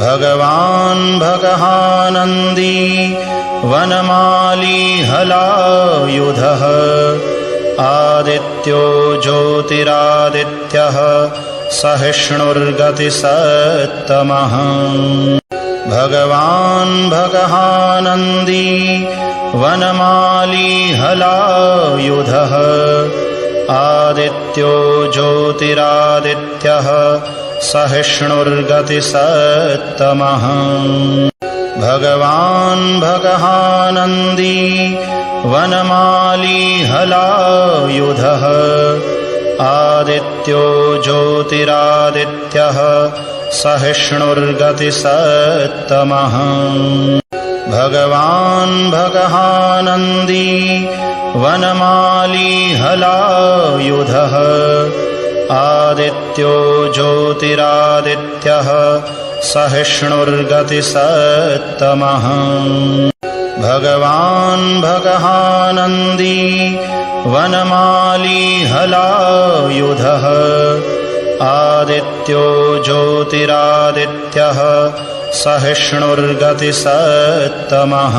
भगवान् भगहानन्दी वनमाली हलायुधः आदित्यो ज्योतिरादित्यः सहिष्णुर्गतिसत्तमः। भगवान् भगहानन्दी वनमाली हलायुधः आदित्यो ज्योतिरादित्यः सहिष्णुर्गतिसत्तमः भगवान् भगहानन्दी वनमाली हलायुधः आदित्यो ज्योतिरादित्यः सहिष्णुर्गतिसत्तमः भगवान् भगहानन्दी वनमाली हलायुधः आदित्यो ज्योतिरादित्यः सहिष्णुर्गतिसत्तमः भगवान् भगहानन्दी वनमाली हलायुधः आदित्यो ज्योतिरादित्यः सहिष्णुर्गतिसत्तमः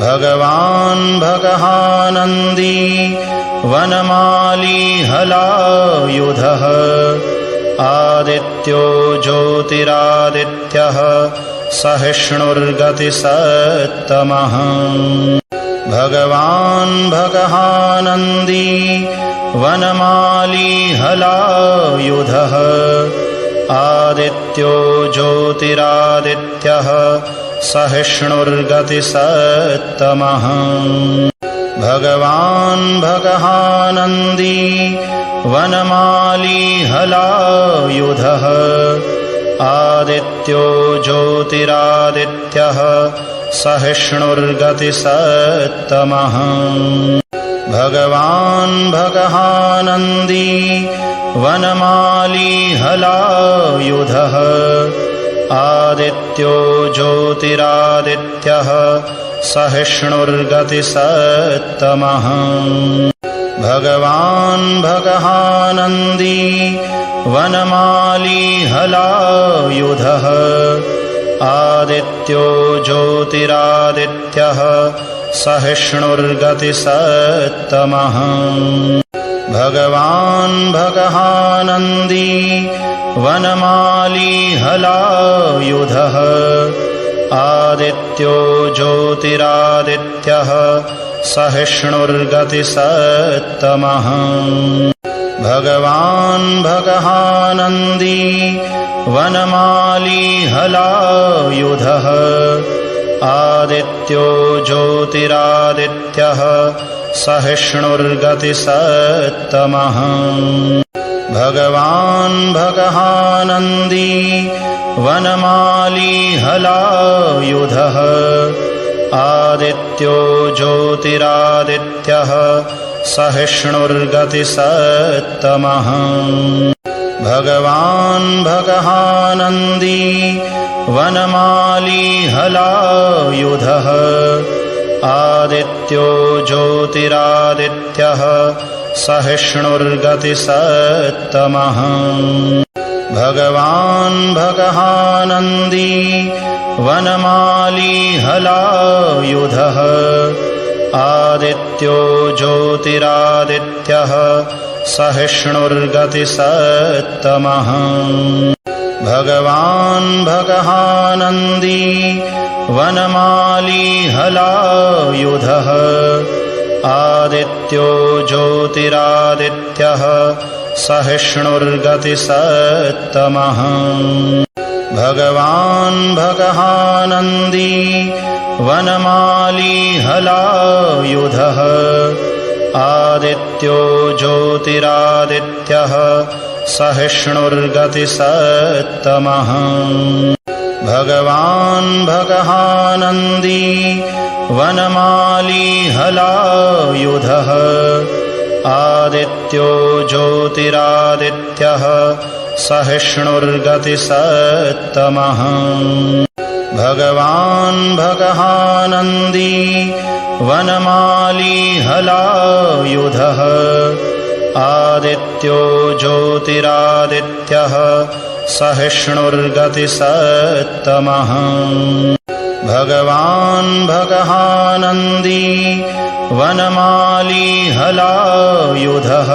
भगवान् भगहानन्दी वनमाली हलायुधः आदित्यो ज्योतिरादित्यः सहिष्णुर्गतिसत्तमः। भगवान् भगहानन्दी वनमाली हलायुधः आदित्यो ज्योतिरादित्यः सहिष्णुर्गतिसत्तमः भगवान् भगहानन्दी वनमाली हलायुधः आदित्यो ज्योतिरादित्यः सहिष्णुर्गतिसत्तमः भगवान् भगहानन्दी वनमाली हलायुधः आदित्यो ज्योतिरादित्यः सहिष्णुर्गतिसत्तमः भगवान् भगहानन्दी वनमाली हलायुधः। आदित्यो ज्योतिरादित्यः सहिष्णुर्गतिसत्तमः भगवान् भगहानन्दी वनमाली हलायुधः आदित्यो ज्योतिरादित्यः सहिष्णुर्गतिसत्तमः। भगवान् भगहानन्दी वनमाली हलायुधः आदित्यो ज्योतिरादित्यः सहिष्णुर्गतिसत्तमः भगवान् भगहानन्दी वनमाली हलायुधः आदित्यो ज्योतिरादित्यः सहिष्णुर्गतिसत्तमः भगवान् भगहानन्दी वनमाली हलायुधः आदित्यो ज्योतिरादित्यः सहिष्णुर्गतिसत्तमः भगवान् भगहानन्दी वनमाली हलायुधः। आदित्यो ज्योतिरादित्यः सहिष्णुर्गतिसत्तमः भगवान् भगहानन्दी वनमाली हलायुधः आदित्यो ज्योतिरादित्यः सहिष्णुर्गतिसत्तमः। भगवान् भगहानन्दी वनमाली हलायुधः आदित्यो ज्योतिरादित्यः सहिष्णुर्गतिसत्तमः भगवान् भगहानन्दी वनमाली हलायुधः आदित्यो ज्योतिरादित्यः सहिष्णुर्गतिसत्तमः भगवान् भगहानन्दी वनमाली हलायुधः आदित्यो ज्योतिरादित्यः सहिष्णुर्गतिसत्तमः भगवान् भगहानन्दी वनमाली हलायुधः।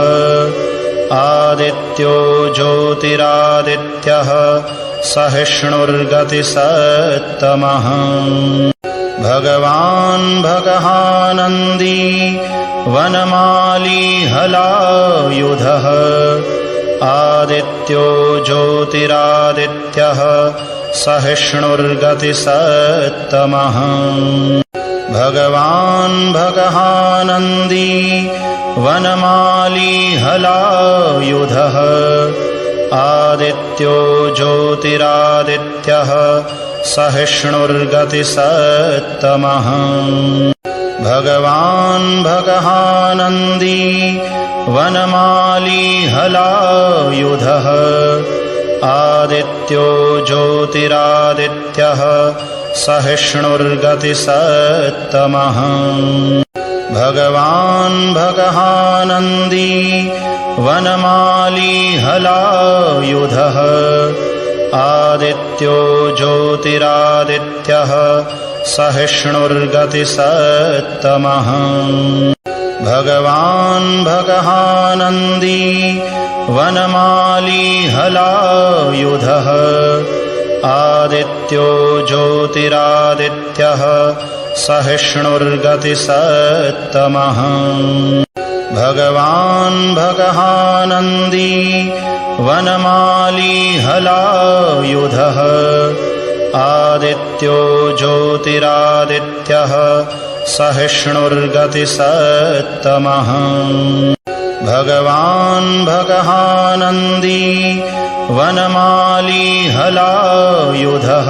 आदित्यो ज्योतिरादित्यः सहिष्णुर्गतिसत्तमः भगवान् भगहानन्दी वनमाली हलायुधः आदित्यो ज्योतिरादित्यः सहिष्णुर्गतिसत्तमः। भगवान् भगहानन्दी वनमाली हलायुधः आदित्यो ज्योतिरादित्यः सहिष्णुर्गतिसत्तमः भगवान् भगहानन्दी वनमाली हलायुधः। आदित्यो ज्योतिरादित्यः सहिष्णुर्गतिसत्तमः। भगवान् भगहानन्दी वनमाली हलायुधः। आदित्यो ज्योतिरादित्यः सहिष्णुर्गतिसत्तमः भगवान् भगहानन्दी वनमाली हलायुधः आदित्यो ज्योतिरादित्यः सहिष्णुर्गतिसत्तमः भगवान् भगहानन्दी वनमाली हलायुधः आदित्यो ज्योतिरादित्यः सहिष्णुर्गतिसत्तमः भगवान् भगहानन्दी वनमाली हलायुधः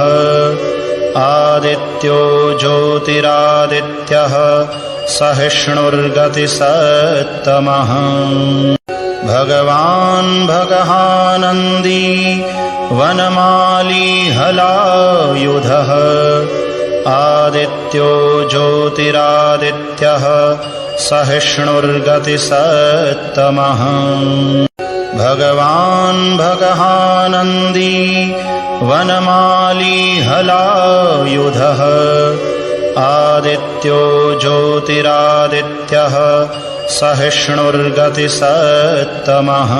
आदित्यो ज्योतिरादित्यः सहिष्णुर्गतिसत्तमः भगवान् भगहानन्दी वनमाली हलायुधः आदित्यो ज्योतिरादित्यः सहिष्णुर्गतिसत्तमः। भगवान् भगहानन्दी वनमाली हलायुधः आदित्यो ज्योतिरादित्यः सहिष्णुर्गतिसत्तमः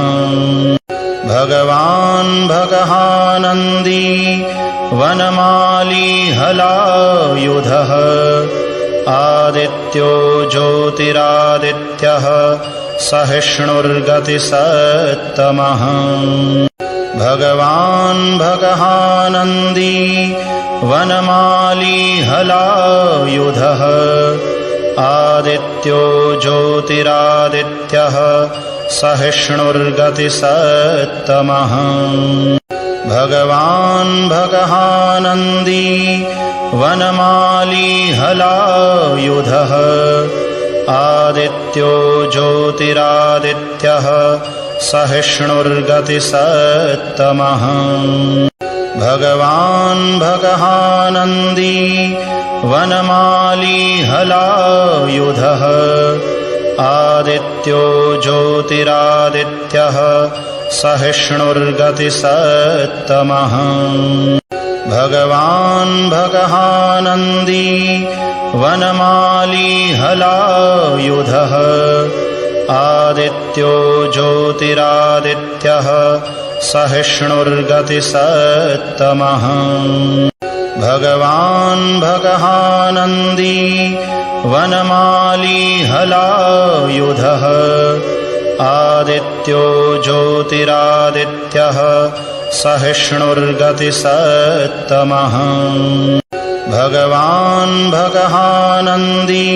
भगवान् भगहानन्दी वनमाली हलायुधः आदित्यो ज्योतिरादित्यः सहिष्णुर्गतिसत्तमः भगवान् भगहानन्दी वनमाली हलायुधः आदित्यो ज्योतिरादित्यः सहिष्णुर्गतिसत्तमः भगवान् भगहानन्दी वनमाली हलायुधः। आदित्यो ज्योतिरादित्यः सहिष्णुर्गतिसत्तमः भगवान् भगहानन्दी वनमाली हलायुधः आदित्यो ज्योतिरादित्यः सहिष्णुर्गतिसत्तमः। भगवान् भगहानन्दी वनमाली हलायुधः आदित्यो ज्योतिरादित्यः सहिष्णुर्गतिसत्तमः। भगवान् भगहानन्दी वनमाली हलायुधः आदित्यो ज्योतिरादित्यः सहिष्णुर्गतिसत्तमः। भगवान् भगहानन्दी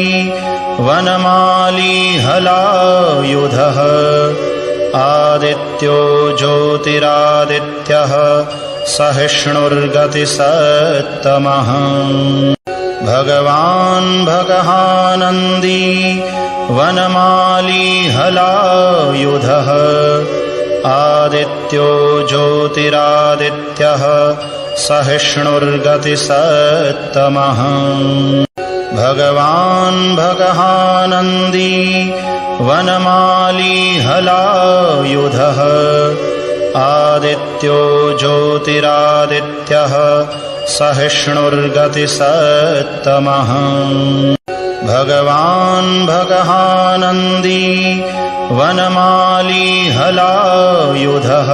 वनमाली हलायुधः आदित्यो ज्योतिरादित्यः सहिष्णुर्गतिसत्तमः। भगवान् भगहानन्दी वनमाली हलायुधः आदित्यो ज्योतिरादित्यः सहिष्णुर्गतिसत्तमः भगवान् भगहानन्दी वनमाली हलायुधः आदित्यो ज्योतिरादित्यः सहिष्णुर्गतिसत्तमः। भगवान् भगहानन्दी वनमाली हलायुधः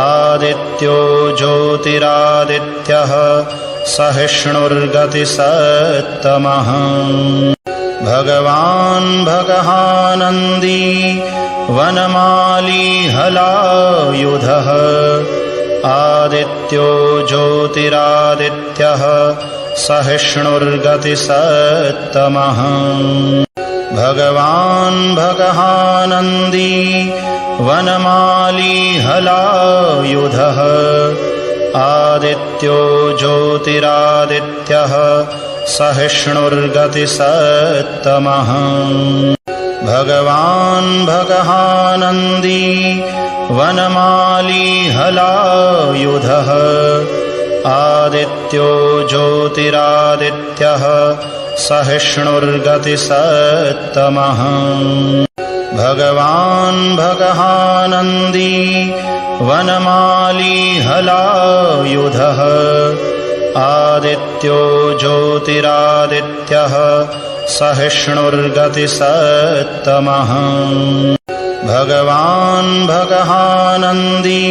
आदित्यो ज्योतिरादित्यः सहिष्णुर्गतिसत्तमः भगवान् भगहानन्दी वनमाली हलायुधः आदित्यो ज्योतिरादित्यः सहिष्णुर्गतिसत्तमः भगवान् भगहानन्दी वनमाली हलायुधः आदित्यो ज्योतिरादित्यः सहिष्णुर्गतिसत्तमः भगवान् भगहानन्दी वनमाली हलायुधः आदित्यो ज्योतिरादित्यः सहिष्णुर्गतिसत्तमः भगवान् भगहानन्दी वनमाली हलायुधः। आदित्यो ज्योतिरादित्यः सहिष्णुर्गतिसत्तमः। भगवान् भगहानन्दी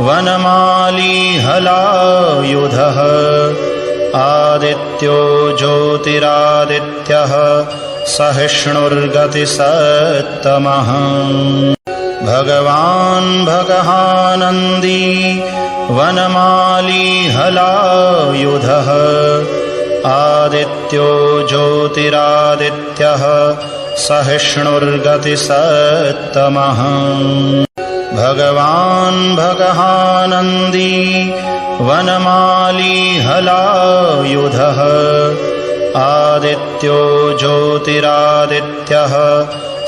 वनमाली हलायुधः। आदित्यो ज्योतिरादित्यः सहिष्णुर्गतिसत्तमः भगवान् भगहानन्दी वनमाली हलायुधः आदित्यो ज्योतिरादित्यः सहिष्णुर्गतिसत्तमः भगवान् भगहानन्दी वनमाली हलायुधः आदित्यो ज्योतिरादित्यः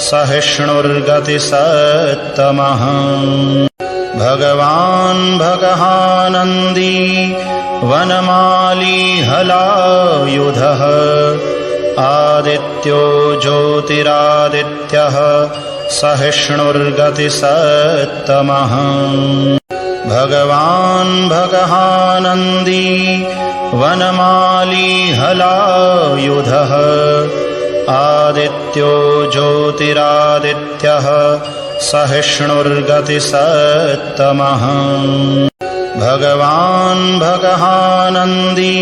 सहिष्णुर्गतिसत्तमः भगवान् भगहानन्दी वनमाली हलायुधः आदित्यो ज्योतिरादित्यः सहिष्णुर्गतिसत्तमः भगवान् भगहानन्दी वनमाली हलायुधः आदित्यो ज्योतिरादित्यः सहिष्णुर्गतिसत्तमः। भगवान् भगहानन्दी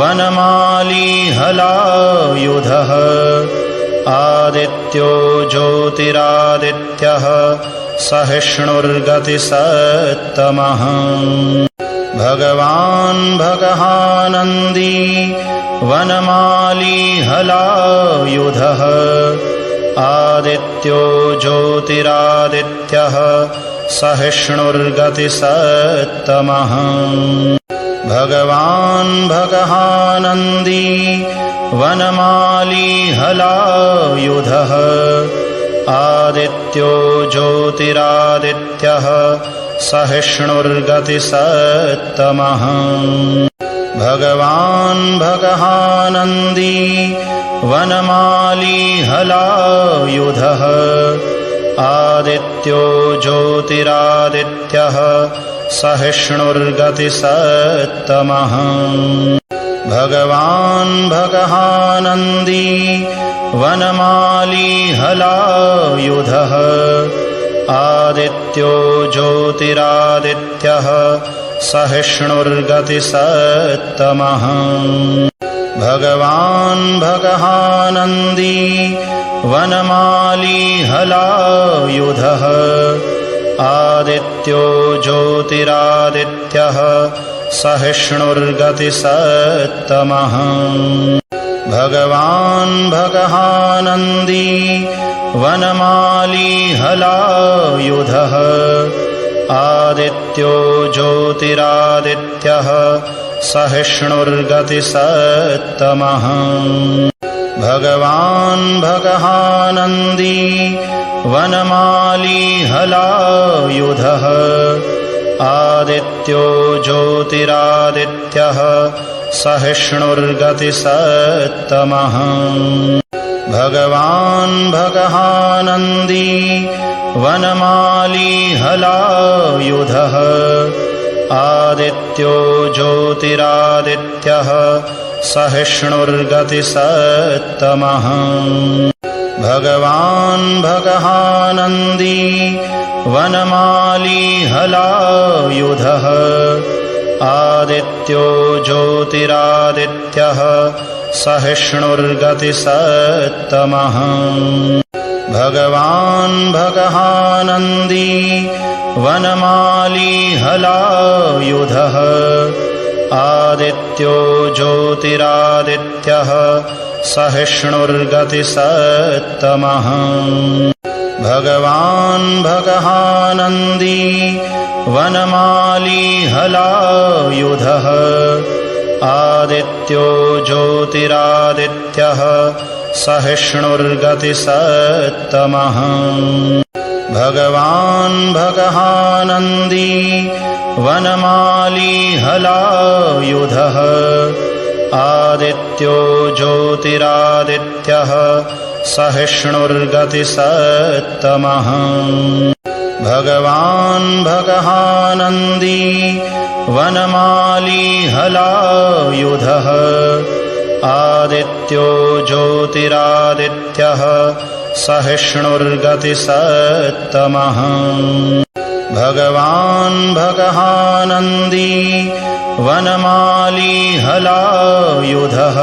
वनमाली हलायुधः आदित्यो ज्योतिरादित्यः सहिष्णुर्गतिसत्तमः भगवान् भगहानन्दी वनमाली हलायुधः आदित्यो ज्योतिरादित्यः सहिष्णुर्गतिसत्तमः भगवान् भगहानन्दी वनमाली हलायुधः आदित्यो ज्योतिरादित्यः सहिष्णुर्गतिसत्तमः भगवान् भगहानन्दी वनमाली हलायुधः। आदित्यो ज्योतिरादित्यः सहिष्णुर्गतिसत्तमः भगवान् भगहानन्दी वनमाली हलायुधः आदित्यो ज्योतिरादित्यः सहिष्णुर्गतिसत्तमः। भगवान् भगहानन्दी वनमाली हलायुधः आदित्यो ज्योतिरादित्यः सहिष्णुर्गतिसत्तमः भगवान् भगहानन्दी वनमाली हलायुधः आदित्यो ज्योतिरादित्यः सहिष्णुर्गतिसत्तमः। भगवान् भगहानन्दी वनमाली हलायुधः आदित्यो ज्योतिरादित्यः सहिष्णुर्गतिसत्तमः भगवान् भगहानन्दी वनमाली हलायुधः आदित्यो ज्योतिरादित्यः सहिष्णुर्गतिसत्तमः भगवान् भगहानन्दी वनमाली हलायुधः आदित्यो ज्योतिरादित्यः सहिष्णुर्गतिसत्तमः भगवान् भगहानन्दी वनमाली हलायुधः। आदित्यो ज्योतिरादित्यः सहिष्णुर्गतिसत्तमः भगवान् भगहानन्दी वनमाली हलायुधः आदित्यो ज्योतिरादित्यः सहिष्णुर्गतिसत्तमः। भगवान् भगहानन्दी वनमाली हलायुधः आदित्यो ज्योतिरादित्यः सहिष्णुर्गतिसत्तमः भगवान् भगहानन्दी वनमाली हलायुधः आदित्यो ज्योतिरादित्यः सहिष्णुर्गतिसत्तमः। भगवान् भगहानन्दी वनमाली हलायुधः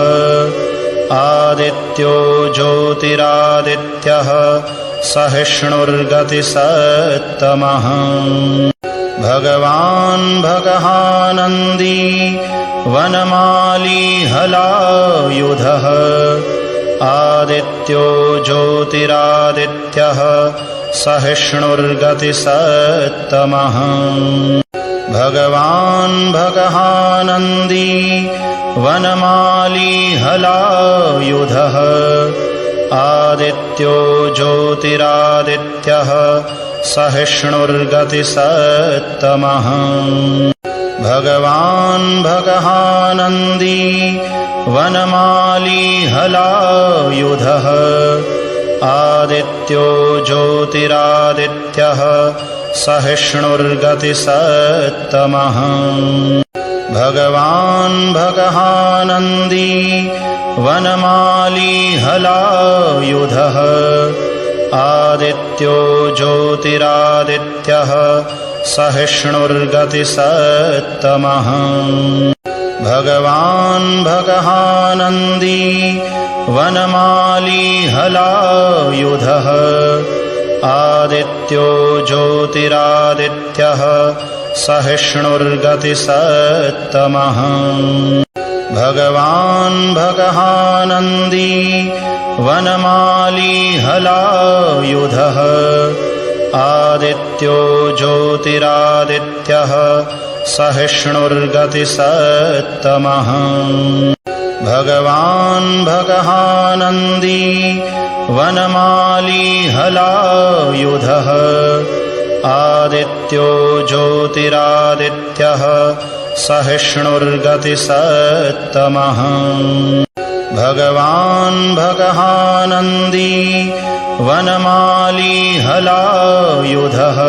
आदित्यो ज्योतिरादित्यः सहिष्णुर्गतिसत्तमः भगवान् भगहानन्दी वनमाली हलायुधः आदित्यो ज्योतिरादित्यः सहिष्णुर्गतिसत्तमः भगवान् भगहानन्दी वनमाली हलायुधः आदित्यो ज्योतिरादित्यः सहिष्णुर्गतिसत्तमः भगवान् भगहानन्दी वनमाली हलायुधः आदित्यो ज्योतिरादित्यः सहिष्णुर्गतिसत्तमः भगवान् भगहानन्दी वनमाली हलायुधः आदित्यो ज्योतिरादित्यः सहिष्णुर्गतिसत्तमः। भगवान् भगहानन्दी वनमाली हलायुधः आदित्यो ज्योतिरादित्यः सहिष्णुर्गतिसत्तमः भगवान् भगहानन्दी वनमाली हलायुधः आदित्यो ज्योतिरादित्यः सहिष्णुर्गतिसत्तमः भगवान् भगहानन्दी वनमाली हलायुधः आदित्यो ज्योतिरादित्यः सहिष्णुर्गतिसत्तमः भगवान् भगहानन्दी वनमाली हलायुधः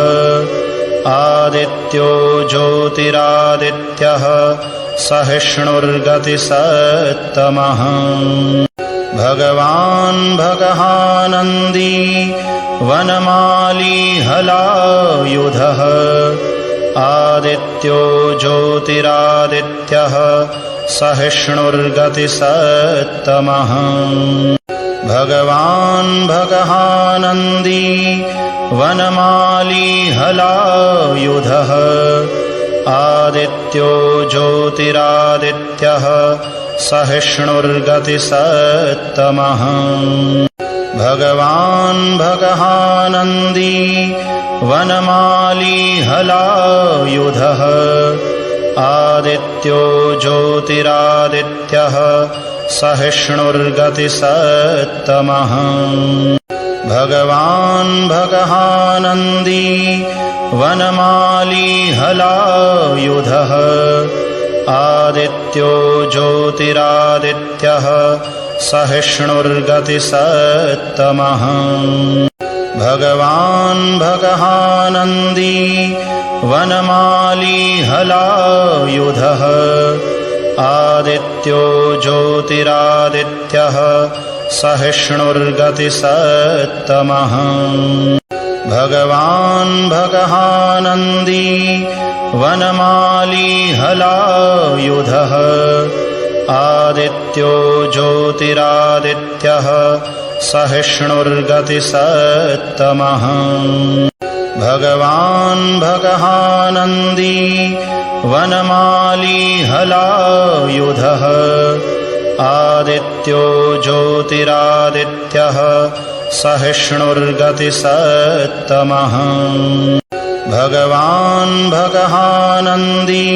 आदित्यो ज्योतिरादित्यः सहिष्णुर्गतिसत्तमः भगवान् भगहानन्दी वनमाली हलायुधः आदित्यो ज्योतिरादित्यः सहिष्णुर्गतिसत्तमः। भगवान् भगहानन्दी वनमाली हलायुधः आदित्यो ज्योतिरादित्यः सहिष्णुर्गतिसत्तमः भगवान् भगहानन्दी वनमाली हलायुधः आदित्यो ज्योतिरादित्यः सहिष्णुर्गतिसत्तमः भगवान् भगहानन्दी वनमाली हलायुधः आदित्यो ज्योतिरादित्यः सहिष्णुर्गतिसत्तमः भगवान् भगहानन्दी वनमाली हलायुधः। आदित्यो ज्योतिरादित्यः सहिष्णुर्गतिसत्तमः भगवान् भगहानन्दी वनमाली हलायुधः आदित्यो ज्योतिरादित्यः सहिष्णुर्गतिसत्तमः। भगवान् भगहानन्दी वनमाली हलायुधः आदित्यो ज्योतिरादित्यः सहिष्णुर्गतिसत्तमः भगवान् भगहानन्दी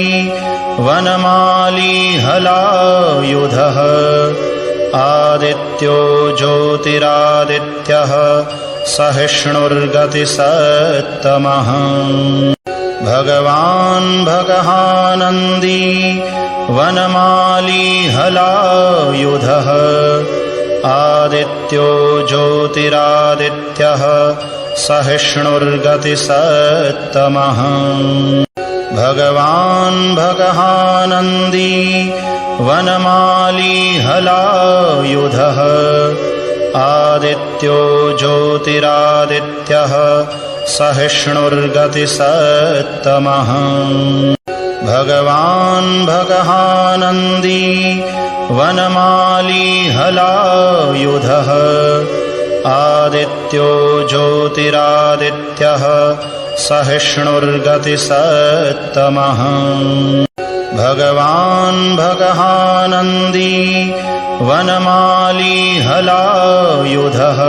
वनमाली हलायुधः। आदित्यो ज्योतिरादित्यः सहिष्णुर्गतिसत्तमः भगवान् भगहानन्दी वनमाली हलायुधः आदित्यो ज्योतिरादित्यः सहिष्णुर्गतिसत्तमः भगवान् भगहानन्दी वनमाली हलायुधः आदित्यो ज्योतिरादित्यः सहिष्णुर्गतिसत्तमः भगवान् भगहानन्दी वनमाली हलायुधः। आदित्यो ज्योतिरादित्यः सहिष्णुर्गतिसत्तमः। भगवान् भगहानन्दी वनमाली हलायुधः।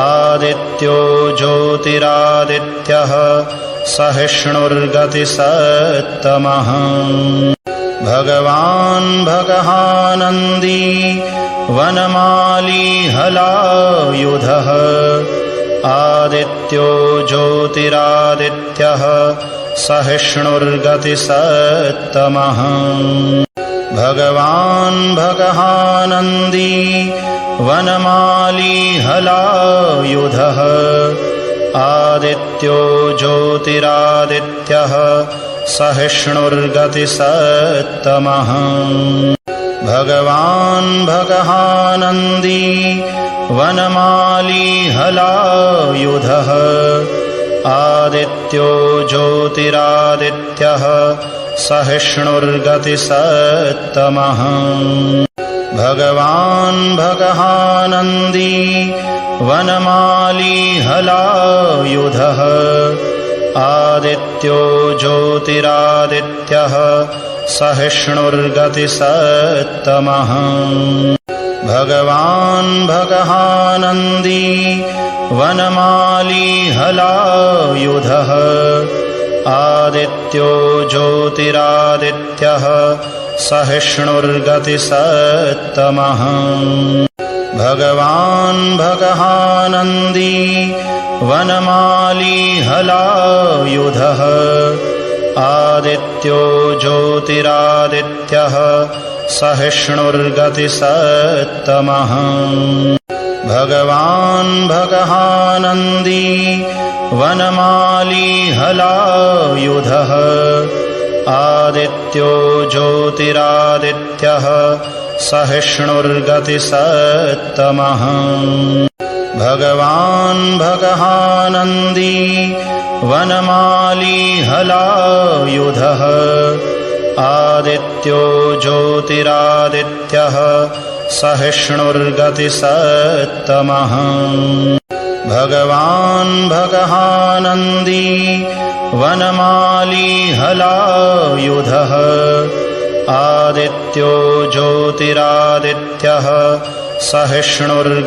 आदित्यो ज्योतिरादित्यः सहिष्णुर्गतिसत्तमः भगवान् भगहानन्दी वनमाली हलायुधः आदित्यो ज्योतिरादित्यः सहिष्णुर्गतिसत्तमः भगवान् भगहानन्दी वनमाली हलायुधः आदित्यो ज्योतिरादित्यः सहिष्णुर्गतिसत्तमः भगवान् भगहानन्दी वनमाली हलायुधः आदित्यो ज्योतिरादित्यः सहिष्णुर्गतिसत्तमः भगवान् भगहानन्दी वनमाली हलायुधः आदित्यो ज्योतिरादित्यः सहिष्णुर्गतिसत्तमः। भगवान् भगहानन्दी वनमाली हलायुधः आदित्यो ज्योतिरादित्यः सहिष्णुर्गतिसत्तमः भगवान् भगहानन्दी वनमाली हलायुधः आदित्यो ज्योतिरादित्यः सहिष्णुर्गतिसत्तमः भगवान् भगहानन्दी वनमाली हलायुधः आदित्यो ज्योतिरादित्यः सहिष्णुर्गतिसत्तमः भगवान् भगहानन्दी वनमाली हलायुधः आदित्यो ज्योतिरादित्यः सहिष्णुर्गतिसत्तमः भगवान् भगहानन्दी वनमाली हलायुधः आदित्यो ज्योतिरादित्यः सहिष्णुर्गतिसत्तमः।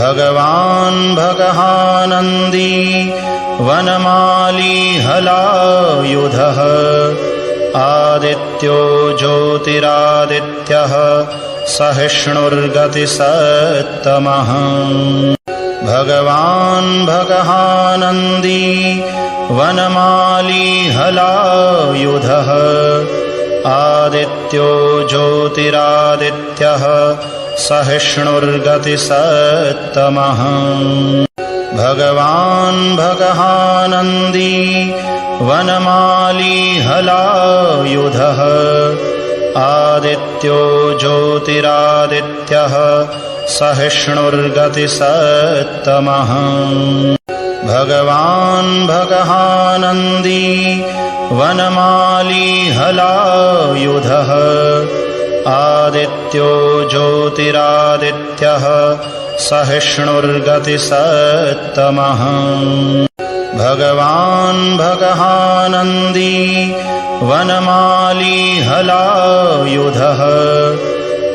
भगवान् भगहानन्दी वनमाली हलायुधः आदित्यो ज्योतिरादित्यः सहिष्णुर्गतिसत्तमः भगवान् भगहानन्दी वनमाली हलायुधः आदित्यो ज्योतिरादित्यः सहिष्णुर्गतिसत्तमः भगवान् भगहानन्दी वनमाली हलायुधः आदित्यो ज्योतिरादित्यः सहिष्णुर्गतिसत्तमः भगवान् भगहानन्दी वनमाली हलायुधः आदित्यो ज्योतिरादित्यः सहिष्णुर्गतिसत्तमः भगवान् भगहानन्दी वनमाली हलायुधः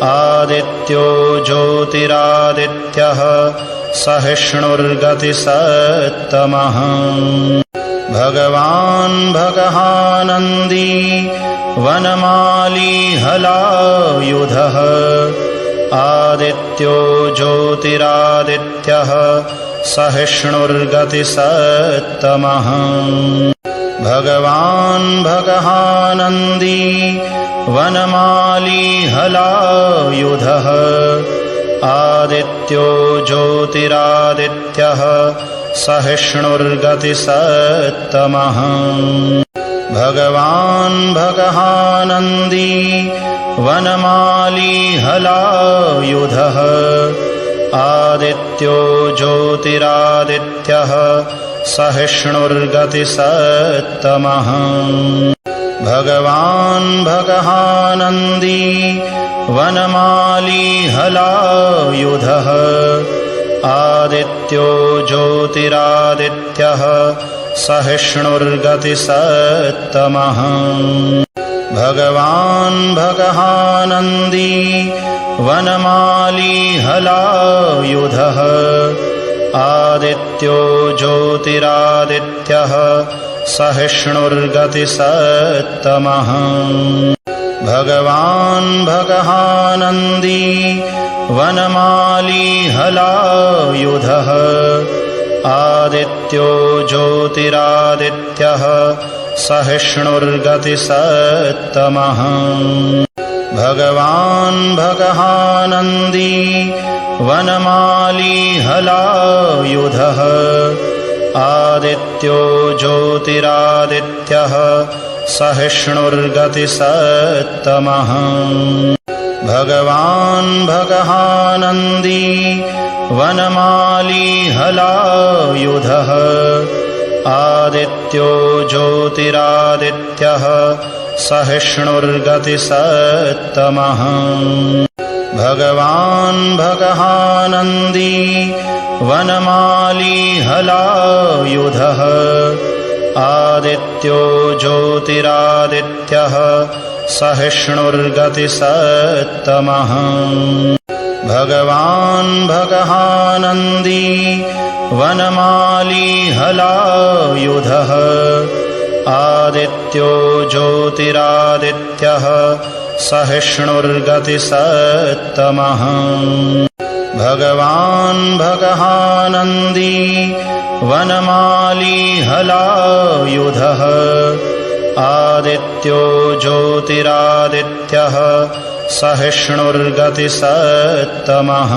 आदित्यो ज्योतिरादित्यः सहिष्णुर्गतिसत्तमः। भगवान् भगहानन्दी वनमाली हलायुधः आदित्यो ज्योतिरादित्यः सहिष्णुर्गतिसत्तमः भगवान् भगहानन्दी वनमाली हलायुधः। आदित्यो ज्योतिरादित्यः सहिष्णुर्गतिसत्तमः भगवान् भगहानन्दी वनमाली हलायुधः आदित्यो ज्योतिरादित्यः सहिष्णुर्गतिसत्तमः भगवान् भगहानन्दी वनमाली हलायुधः आदित्यो ज्योतिरादित्यः सहिष्णुर्गतिसत्तमः भगवान् भगहानन्दी वनमाली हलायुधः। आदित्यो ज्योतिरादित्यः सहिष्णुर्गतिसत्तमः। भगवान् भगहानन्दी वनमाली हलायुधः। आदित्यो ज्योतिरादित्यः सहिष्णुर्गतिसत्तमः भगवान् भगहानन्दी वनमाली हलायुधः आदित्यो ज्योतिरादित्यः सहिष्णुर्गतिसत्तमः भगवान् भगहानन्दी वनमाली हलायुधः आदित्यो ज्योतिरादित्यः सहिष्णुर्गतिसत्तमः भगवान् भगहानन्दी वनमाली हलायुधः आदित्यो ज्योतिरादित्यः सहिष्णुर्गतिसत्तमः भगवान् भगहानन्दी वनमाली हलायुधः आदित्यो ज्योतिरादित्यः सहिष्णुर्गतिसत्तमः। भगवान् भगहानन्दी वनमाली हलायुधः आदित्यो ज्योतिरादित्यः सहिष्णुर्गतिसत्तमः